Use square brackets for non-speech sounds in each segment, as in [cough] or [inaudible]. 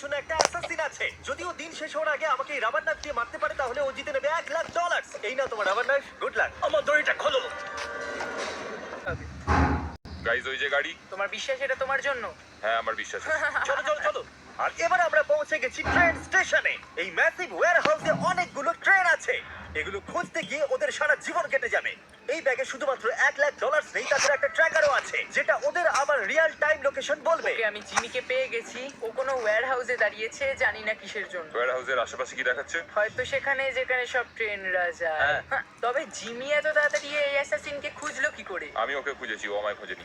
পিছনে একটা অ্যাসাসিন আছে। যদিও দিন শেষ হওয়ার আগে আমাকে এই রাবার নাইফ দিয়ে মারতে পারে তাহলে ও জিতে নেবে এক লাখ ডলার এই নাও তোমার রাবার নাইফ গুড লাক আমার দড়িটা খোলো। গাইজ ওই যে গাড়ি। তোমার বিশ্বাস এটা তোমার জন্য? হ্যাঁ আমার বিশ্বাস [laughs] চলো চলো চলো। আর এবার আমরা পৌঁছে গেছি ট্রেন স্টেশনে এই ম্যাসিভ ওয়্যার হাউসে অনেকগুলো ট্রেন আছে। এগুলো খুঁজতে গিয়ে ওদের সারা জীবন কেটে যাবে। এই ব্যাগে শুধুমাত্র এক লাখ ডলার নেই তাছাড়া একটা ট্র্যাকারও আছে যেটা ওদের রিয়েল টাইম লোকেশন বলবে। ওকে আমি জিমিকে পেয়ে গেছি। ও কোনো ওয়্যার হাউসে দাঁড়িয়েছে জানি না কিসের জন্য। ওয়্যার হাউসের আশেপাশে কি দেখাচ্ছে? হয়তো সেখানে যেখানে সব ট্রেনরা যায়। হ্যাঁ। হ্যাঁ, তবে জিমি এত তাড়াতাড়ি এই অ্যাসাসিনকে খুঁজলো কি করে? আমি ওকে খুঁজেছি ও আমায় খোঁজেনি।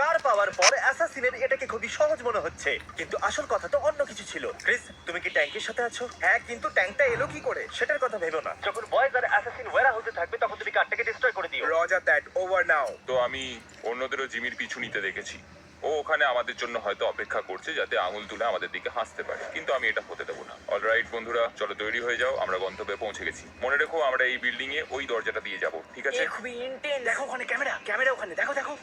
কার পাওয়ার পর অ্যাসাসিনের এটাকে খুবই সহজ মনে হচ্ছে। কিন্তু আসল কথা তো অন্য কিছু ছিল। ক্রিস তুমি কি ট্যাঙ্কের সাথে আছো? হ্যাঁ কিন্তু ট্যাঙ্কটা এলো কি করে? সেটার কথা ভেবো না। যখন বয়েজ আর অ্যাসাসিন ওয়্যার হতে থাকবে তখন তুমি কারটাকে ডিস্ট্রয় করে দিও। রজার দ্যাট ওভার নাও তো আমি অন্যদেরও জিমির পিছু নিতে দেখেছি। ও ওখানে আমাদের জন্য হয়তো অপেক্ষা করছে যাতে আঙুল তুলে আমাদের দিকে হাসতে পারে। কিন্তু আমি এটা হতে দেবো না। অলরাইট বন্ধুরা চলো তৈরি হয়ে যাও। আমরা গন্তব্যে পৌঁছে গেছি। মনে রেখো আমরা এই বিল্ডিং এ ওই দরজাটা দিয়ে যাব ঠিক আছে? খুবই ইন্টেন্স দেখো ওখানে ক্যামেরা ক্যামেরা ওখানে। দেখো দেখো।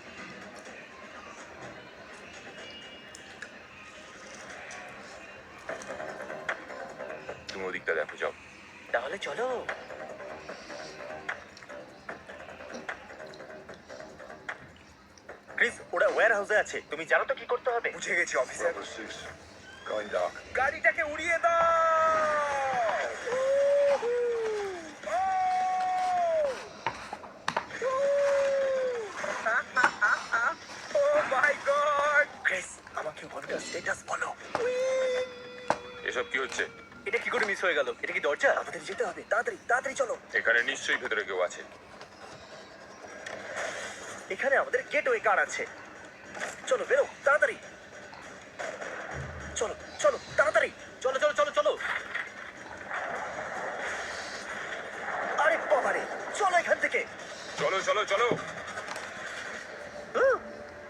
তুমি ওদিকটা দেখো যাও। তাহলে চলো। ক্রিস ওরা ওয়্যার হাউসে আছে। তুমি জানো তো কি করতে হবে? বুঝে গেছি officer Bravo six, going dark. গাড়িটাকে উড়িয়ে দাও! হয়ে গেল। এটা কি দরজা? আমাদের যেতে হবে। তাড়াতাড়ি তাড়াতাড়ি চলো। এখানে নিশ্চয়ই ভেতরে কেউ আছে। এখানে আমাদের গেটওয়ে কার আছে? চলো বেরো তাড়াতাড়ি। চলো চলো তাড়াতাড়ি। চলো চলো চলো চলো। আরে বাবারে চলো এখান থেকে। চলো চলো চলো।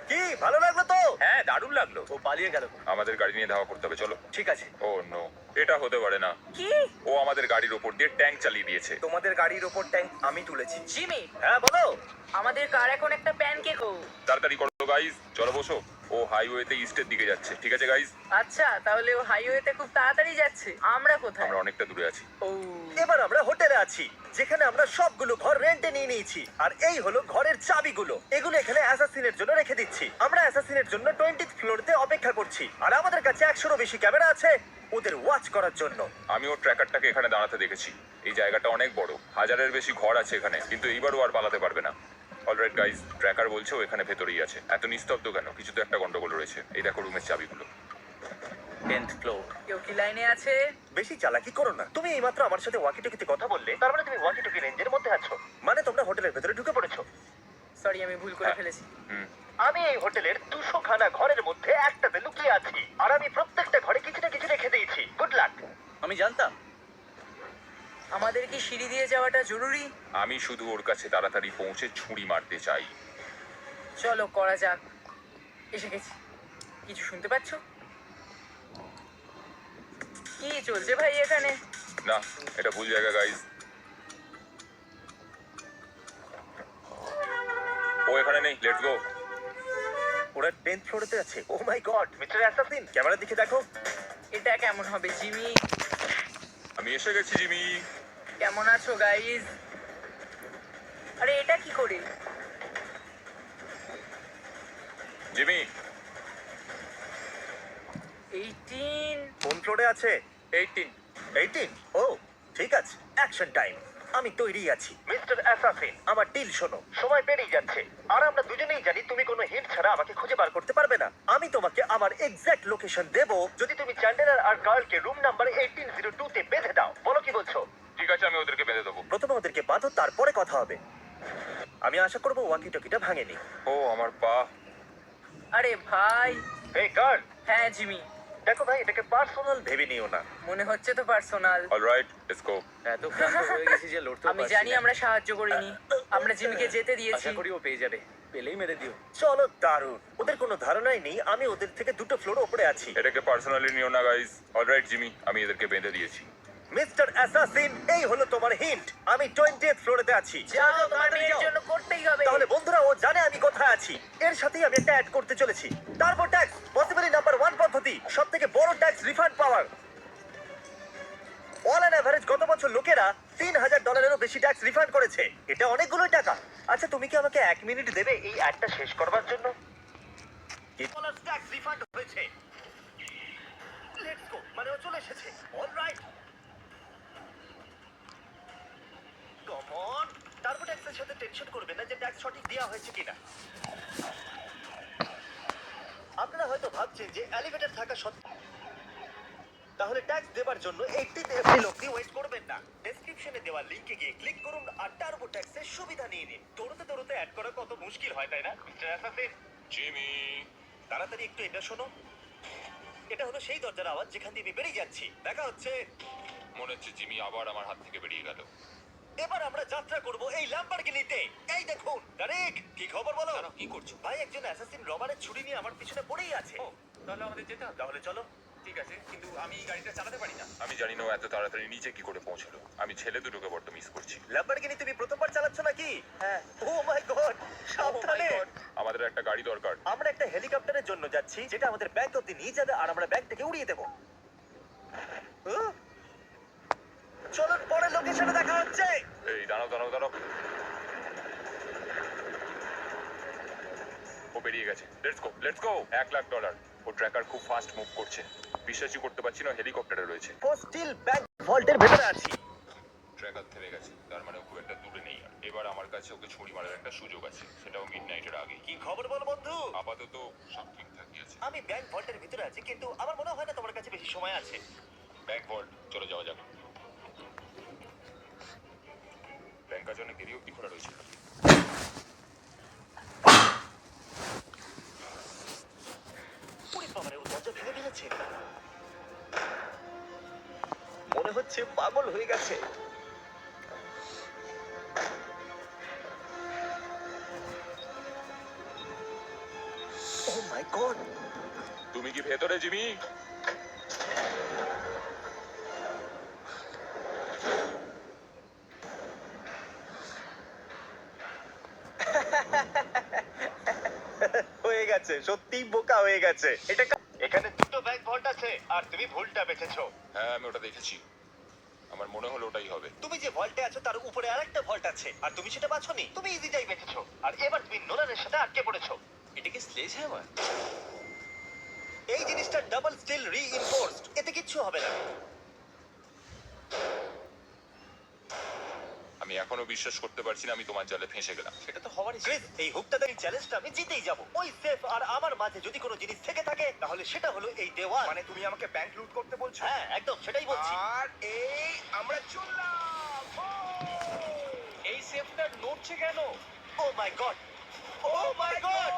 কি ভালো লাগল তো হ্যাঁ দারুণ লাগল। ও পালিয়ে গেল। আমাদের গাড়ি নিয়ে ধাওয়া করতে হবে চলো। ঠিক আছে। Oh no. এটা হতে পারে না। কি? ও আমাদের গাড়ির ওপর দিয়ে ট্যাঙ্ক চালিয়ে দিয়েছে। তোমাদের গাড়ির ওপর ট্যাঙ্ক আমি তুলেছি। জিমি! হ্যাঁ বলো। আমাদের কার এখন একটা প্যানকেক? ও তাড়াতাড়ি করো গাইস। চলো বসো। ও হাইওয়েতে ইস্টের দিকে যাচ্ছে ঠিক আছে গাইজ আচ্ছা তাহলে ও হাইওয়েতে খুব তাড়াতাড়ি যাচ্ছে। আমরা কোথায়? আমরা অনেকটা দূরে আছি। ও। এবার আমরা হোটেলে আছি যেখানে আমরা সবগুলো ঘর রেন্টে নিয়ে নিয়েছি। আর এই হলো ঘরের চাবিগুলো। এগুলো এখানে অ্যাসাসিনের জন্য রেখে দিচ্ছি। আমরা অ্যাসাসিনের জন্য টোয়েন্টি ফ্লোরতে অপেক্ষা করছি। আর আমাদের কাছে একশোরও বেশি ক্যামেরা আছে ওদের ওয়াচ করার জন্য। আমি ওর ট্র্যাকারটাকে এখানে দাঁড়াতে দেখেছি। এই জায়গাটা অনেক বড়। হাজারের বেশি ঘর আছে এখানে। কিন্তু এইবারও আর পালাতে পারবে না। অলরাইট গাইজ ট্র্যাকার বলছে ও এখানে ভেতরেই আছে। এত নিস্তব্ধ কেন? কিছু তো একটা গন্ডগোল রয়েছে। এই দেখো রুমের চাবিগুলো। টেন্থ ফ্লোর কেউ কি লাইনে আছে? বেশি চালাকি করো না। তুমি এইমাত্র আমার সাথে ওয়াকি টকিতে কথা বললে তার মানে তুমি ওয়াকি টকি রেঞ্জের মধ্যে আছো। মানে তোমরা হোটেলের ভেতরে ঢুকে পড়েছো। সরি আমি ভুল করে হ্যাঁ। ফেলেছি। হুম। আমি এই হোটেলের দুশো খানা ঘরের মধ্যে একটাতে লুকিয়ে আছি। আর আমি প্রত্যেকটা ঘরে কিছু না কিছু রেখে দিয়েছি। গুড লাক আমি জানতাম। আমাদের কি সিঁড়ি দিয়ে যাওয়াটা জরুরি? আমি শুধু ওর কাছে তাড়াতাড়ি পৌঁছে ছুরি মারতে চাই। চলো করা যাক। এসে গেছি। কিছু শুনতে পাচ্ছ? কি চলছে ভাই এখানে? না এটা ভুল জায়গা গাইজ ও এখানে নেই লেটস গো ওরা টেন্থ ফ্লোরেতে আছে। Oh my god mister assassin ক্যামেরার দিকে দেখো। এটা কেমন হবে জিমি? আমি এসে গেছি জিমি। কেমন আছো গাইজ আরে এটা কি করে? জিমি। এইটিন কোন ফ্লোরে আছে? এইটিন এইটিন ও ঠিক আছে। অ্যাকশন টাইম আমি তৈরি আছি। Mister assassin. আমার ডিল শোনো। সময় পেরিয়ে যাচ্ছে। আর আমরা দুজনেই জানি তুমি কোনো হিন্ট ছাড়া আমাকে খুঁজে বার করতে পারবে না। আমি তোমাকে আমার এক্সাক্ট লোকেশন দেব। যদি তুমি চ্যান্ডেলার আর কার্লকে room number eighteen zero two তে বেঁধে দাও বলো কি বলছো? ঠিক আছে আমি ওদেরকে বেঁধে দেবো। প্রথমে ওদেরকে বাঁধো তারপরে কথা হবে। আমি আশা করব ওয়াকি টকিটা ভাঙেনি। ও আমার পা। আরে ভাই। এই কার্ল। হ্যাঁ জিমি। দেখো ভাই এটাকে পার্সোনাল ভেবে নিও না। মনে হচ্ছে তো পার্সোনাল অলরাইট লেটস গো এত ক্লান্ত হয়ে গেছি যে লড়তেও আমি জানি আমরা সাহায্য করিনি। আমরা জিমিকে যেতে দিয়েছি। আশা করি ও পেয়ে যাবে। পেলেই মেরে দিও। চলো দারুণ। ওদের কোনো ধারণাই নেই আমি ওদের থেকে দুটো ফ্লোর উপরে আছি। এটাকে পার্সোনালি নিও না গাইজ অলরাইট জিমি আমি এদেরকে বেঁধে দিয়েছি। মিস্টার অ্যাসাসিন এই হলো তোমার হিন্ট আমি টোয়েন্টিয়েথ ফ্লোরেতে আছি। যাও তোমার মেয়ের জন্য করতেই হবে। তাহলে বন্ধুরা ও জানে আমি কোথায় আছি। এর সাথেই আমি একটা অ্যাড করতে চলেছি। তারপর ট্যাক্স পসিবলি নাম্বার পদ্ধতি সব থেকে বড় ট্যাক্স রিফান্ড পাওয়ার অল অ্যান অ্যাভারেজ গত বছর লোকেরা তিন হাজার ডলারেরও বেশি ট্যাক্স রিফান্ড করেছে। এটা অনেকগুলো টাকা। আচ্ছা তুমি কি আমাকে এক মিনিট দেবে এই অ্যাডটা শেষ করবার জন্য? ট্যাক্স রিফান্ড হয়েছে। মানে ও চলে এসেছে। অলরাইট কম অন টার্বো ট্যাক্সের সাথে টেনশন করবেন না যে ট্যাক্স সঠিক দেওয়া হয়েছে কিনা। যে এলিভেটর থাকা সত্ত্বেও তাহলে ট্যাক্স দেবার জন্য 80 এপ্রিল অবধি ওয়েট করবেন না। ডেসক্রিপশনে দেওয়া লিংকে গিয়ে ক্লিক করুন আর টার্বো ট্যাক্সের সুবিধা নিয়ে নিন। দৌড়তে দৌড়তে অ্যাড করা কত মুশকিল হয় তাই না মিস্টার অ্যাসাসিন জিমি। তাড়াতাড়ি একটু এটা শোনো। এটা হলো সেই দরজার আওয়াজ যেখান দিয়ে আমি বেরিয়ে যাচ্ছি। দেখা হচ্ছে। মনে হচ্ছে জিমি আবার আমার হাত থেকে বেরিয়ে গেল। এবার আমরা যাত্রা করব এই ল্যাম্বরগিনিতে এই দেখুন তারিক কি খবর বলো? কি করছ? ভাই একজন অ্যাসাসিন রবারের ছুরি নিয়ে আমার পিছনে পড়েই আছে। তাহলে আমাদের যেতে হবে। তাহলে চলো। ঠিক আছে কিন্তু আমি গাড়িটা চালাতে পারি না। আমি জানি না ও এত তাড়াতাড়ি নিচে কি করে পৌঁছলো। আমি ছেলে দুটোকে বড্ড মিস করছি। ল্যাম্বরগিনি তুমি প্রথমবার চালাচ্ছ নাকি? হ্যাঁ। ও মাই গড সাবধানে! আমাদের একটা গাড়ি দরকার। আমরা একটা হেলিকপ্টারের জন্য যাচ্ছি যেটা আমাদের ব্যাংক অব্দি নিয়ে যাবে আর আমরা ব্যাংক থেকে উড়িয়ে দেবো। উহ! চলুন পরে লোকেশনে দেখা হচ্ছে! এই দাঁড়াও দাঁড়াও দাঁড়াও। ও বেরিয়ে গেছে। লেটস গো লেটস গো এক লাখ ডলার ও ট্র্যাকার খুব ফাস্ট মুভ করছে। বিশ্বাসই করতে পারছি না হেলিকপ্টারে রয়েছে। ও স্টিল ব্যাংক ভল্টের ভেতরে আছি। ট্র্যাকার থেমে গেছে তার মানে ও খুব একটা দূরে নেই। আর এবার আমার কাছে ওকে ছুরি মারার একটা সুযোগ আছে সেটাও মিড নাইটের আগে। কি খবর বল বন্ধু? আপাতত সব ঠিকঠাকই আছে। আমি ব্যাংক ভল্টের ভিতরে আছি কিন্তু আমার মনে হয় না তোমার কাছে বেশি সময় আছে। ব্যাংক ভল্ট চলে যাওয়া যাক। ব্যাংকার জন্য গেরি অব্দি খোলা রয়েছে পুরি বাবারে ও দরজা ভেঙে ফেলেছে মনে হচ্ছে পাগল হয়ে গেছে। ও মাই গড তুমি কি ভেতরে জিমি? হয়ে গেছে সত্যি বোকা হয়ে গেছে। এটা এখানে আছে আর তুমি ভুলটা বেঁচেছো হ্যাঁ আমি ওটা দেখেছি। আমার মনে হলো ওটাই হবে। তুমি যে ভল্টে আছো তার উপরে আরেকটা ভল্ট আছে। আর তুমি সেটা বাছনি তুমি ইজিটাই বেঁচেছো আর এবার তুমি নোলানের সাথে আটকে পড়েছো। এটা কি স্লেজ হ্যামার এই জিনিসটা ডাবল স্টিল রিইনফোর্সড এতে কিচ্ছু হবে না আমি এখনও বিশ্বাস করতে পারছি না আমি তোমার জালে ফেঁসে গেলাম। সেটা তো হওয়ারই ছিল। ক্রিস এই হুকটা দিয়ে চ্যালেঞ্জটা আমি জিতেই যাব। ওই সেফ আর আমার মাঝে যদি কোনো জিনিস থেকে থাকে তাহলে সেটা হলো এই দেওয়াল। মানে তুমি আমাকে ব্যাংক লুট করতে বলছো? হ্যাঁ একদম সেটাই বলছি। আর এই আমরা চললাম। এই সেফটা নড়ছে কেন? Oh my god oh my god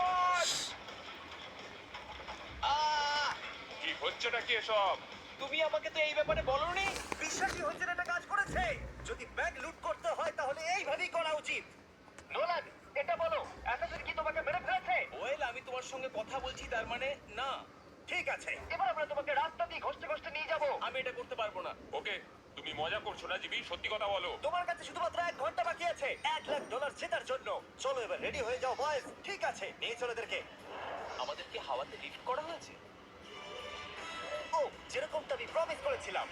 কি হচ্ছেটা কি এসব? তুমি আমাকে তো এই ব্যাপারে বলনি বিশ্বাসই হচ্ছে না এটা কাজ করেছে যদি ব্যাংক লুট করতে হয় তাহলে এইভাবেই করা উচিত নোলান এটা বলো অ্যাসাসিন কি তোমাকে মেরে ফেলেছে ওয়েল আমি তোমার সঙ্গে কথা বলছি তার মানে না ঠিক আছে এবার আমরা তোমাকে রাস্তা দিয়ে ঘষতে ঘষতে নিয়ে যাব আমি এটা করতে পারব না ওকে তুমি মজা করছ না জিবি সত্যি কথা বলো তোমার কাছে শুধুমাত্র এক ঘণ্টা বাকি আছে এক লাখ ডলার জেতার জন্য। চলো এবার রেডি হয়ে যাও বয়স ঠিক আছে নিয়ে চলো এদেরকে। আমাদেরকে হাওয়াতে লিফট করা হয়েছে? ও যেরকমটা আমি প্রমিস করেছিলাম।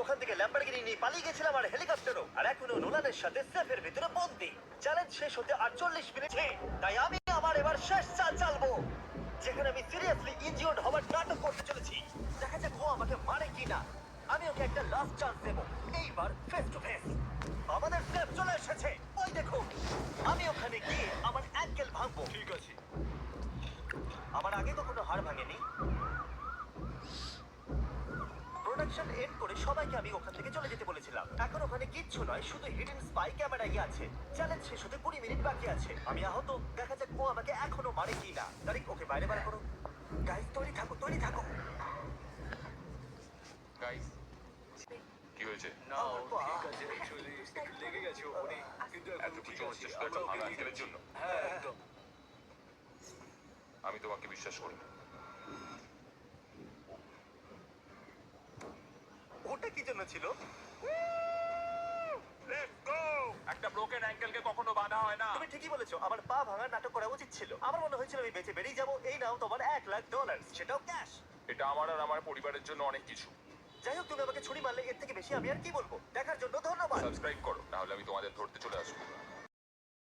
ওখান থেকে ল্যাম্বরগিনি নিয়ে পালিয়ে গেছিলাম আর হেলিকপ্টারও আর এখনও নোলানের সাথে সেফের ভিতরে বন্দি। চ্যালেঞ্জ শেষ হতে আর চল্লিশ মিনিটে তাই আমি আমার এবার শেষ চাল চালবো। যেখানে আমি সিরিয়াসলি ইনজিওর্ড হওয়ার নাটক করতে চলেছি। দেখা যাক ও আমাকে মারে কিনা। আমি ওকে একটা লাস্ট চান্স দেবো। এইবার ফেস টু ফেস আমাদের সেফ চলে এসেছে। ওই দেখুন। আমি ওখানে গিয়ে আমার অ্যাঙ্কেল ভাঙবো। ঠিক আছে। আমার আগে কখনো হাড় ভাঙেনি। প্রোডাকশন এন্ড করে সবাইকে আমি ওখান থেকে চলে যেতে বলেছিলাম। এখন ওখানে কিচ্ছু নয় শুধু হিডেন স্পাই ক্যামেরাই আছে। চ্যালেঞ্জ শেষ হতে কুড়ি মিনিট বাকি আছে। আমি আহত। দেখা যাক ও আমাকে এখনও মারে কি না তারিখ ওকে বাইরে বার করো। গাইস তৈরি থাকো তৈরি থাকো গাইস কি হয়েছে? না ও, ঠিক আছে চলে একটু লেগে গেছে ওপরে কিন্তু এখন ঠিক আছে হচ্ছে শুধু একটা আমরা ওকে নিয়ে আঙ্কেলের জন্য। হ্যাঁ একদম। আমি তোমাকে বিশ্বাস করি না। ওটা কি জন্য ছিল? একটা ব্রোকেন অ্যাঙ্কেলকে কখনো বাধা হয় না। তুমি ঠিকই বলেছ আমার পা ভাঙার নাটক করা উচিত ছিল। আমার মনে হয়েছিল আমি বেঁচে বেরিয়ে যাব এই নাও তোমার এক লাখ ডলার সেটাও ক্যাশ এটা আমার আর আমার পরিবারের জন্য অনেক কিছু। যাই হোক, তুমি আমাকে ছুরি মারলে এর থেকে বেশি আমি আর কি বলব? দেখার জন্য ধন্যবাদ। সাবস্ক্রাইব করো তাহলে আমি তোমাদের ধরতে চলে আসব।